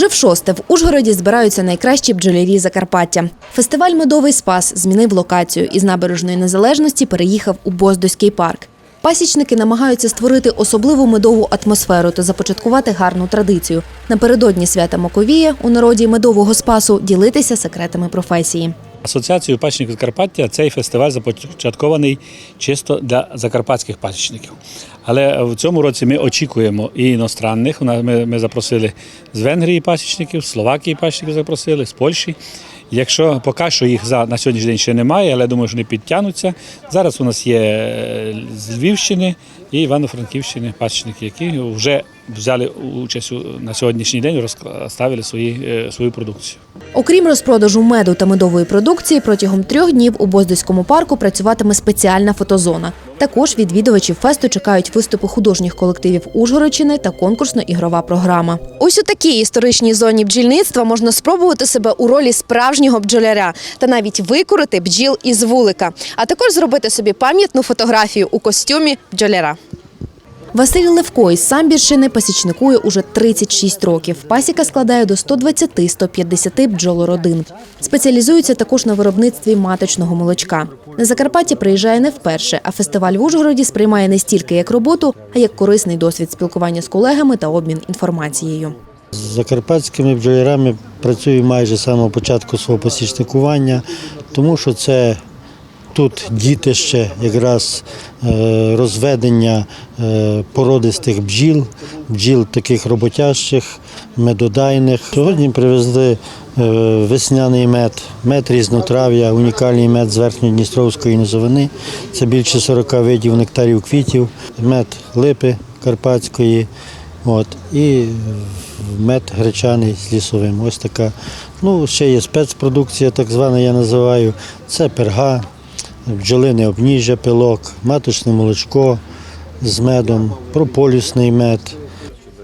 Уже в шосте в Ужгороді збираються найкращі бджолярі Закарпаття. Фестиваль Медовий спас змінив локацію і з набережної незалежності переїхав у Боздоський парк. Пасічники намагаються створити особливу медову атмосферу та започаткувати гарну традицію. Напередодні свята Маковія у народі медового спасу ділитися секретами професії. Асоціацією пасічників Закарпаття цей фестиваль започаткований чисто для закарпатських пасічників. Але в цьому році ми очікуємо і іностранних. Ми, запросили з Венгрії пасічників, з Словакії пасічників запросили, з Польщі. Якщо поки що їх за на сьогоднішній день ще немає, але думаю, що вони підтягнуться. Зараз у нас є е, з Львівщини і Івано-Франківщини пасічники, які вже взяли участь на сьогоднішній день, розставили свої, е, свою продукцію. Окрім розпродажу меду та медової продукції, протягом трьох днів у Боздоському парку працюватиме спеціальна фотозона. Також відвідувачів фесту чекають виступи художніх колективів Ужгородщини та конкурсно-ігрова програма. Ось у такій історичній зоні бджільництва можна спробувати себе у ролі справжнього бджоляря та навіть викорити бджіл із вулика, а також зробити собі пам'ятну фотографію у костюмі бджоляра. Василь Левко із Самбірщини пасічникує уже 36 років. Пасіка складає до 120-150 бджолородин. Спеціалізується також на виробництві маточного молочка. На Закарпаття приїжджає не вперше, а фестиваль в Ужгороді сприймає не стільки як роботу, а як корисний досвід спілкування з колегами та обмін інформацією. З закарпатськими бджолярами працюю майже з самого початку свого посічникування, тому що це тут дітище якраз е, розведення е, породистих бджіл, бджіл таких роботящих, медодайних. Сьогодні привезли е, весняний мед, мед різнотрав'я, унікальний мед з верхньодністровської низовини. Це більше 40 видів нектарів квітів, мед липи карпатської. От, і мед гречаний з лісовим. Ось така. Ну, ще є спецпродукція, так звана, я називаю. Це перга, бджолине обніжжя, пилок, маточне молочко з медом, прополісний мед.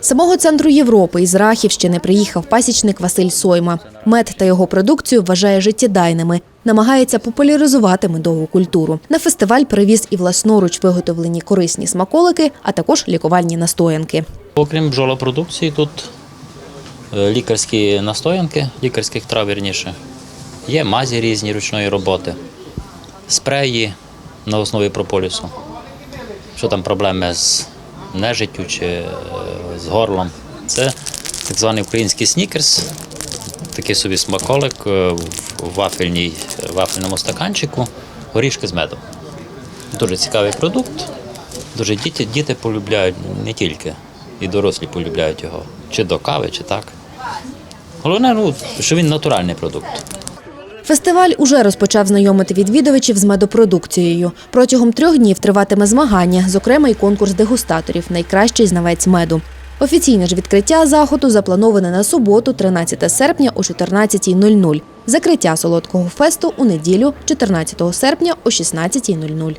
З самого центру Європи із Рахівщини приїхав пасічник Василь Сойма. Мед та його продукцію вважає життєдайними. Намагається популяризувати медову культуру. На фестиваль привіз і власноруч виготовлені корисні смаколики, а також лікувальні настоянки. Окрім бджолопродукції, тут е, лікарські настоянки, лікарських трав вірніше. Є мазі різні ручної роботи, спреї на основі прополісу. Що там проблеми з нежиттю чи е, з горлом. Це так званий український снікерс, такий собі смаколик е, в вафельній, вафельному стаканчику, горішки з медом. Дуже цікавий продукт. Дуже діти, діти полюбляють не тільки, і дорослі полюбляють його. Чи до кави, чи так. Головне, ну, що він натуральний продукт. Фестиваль уже розпочав знайомити відвідувачів з медопродукцією. Протягом трьох днів триватиме змагання, зокрема й конкурс дегустаторів Найкращий знавець меду. Офіційне ж відкриття заходу заплановане на суботу, 13 серпня о 14.00. Закриття солодкого фесту у неділю, 14 серпня о 16.00.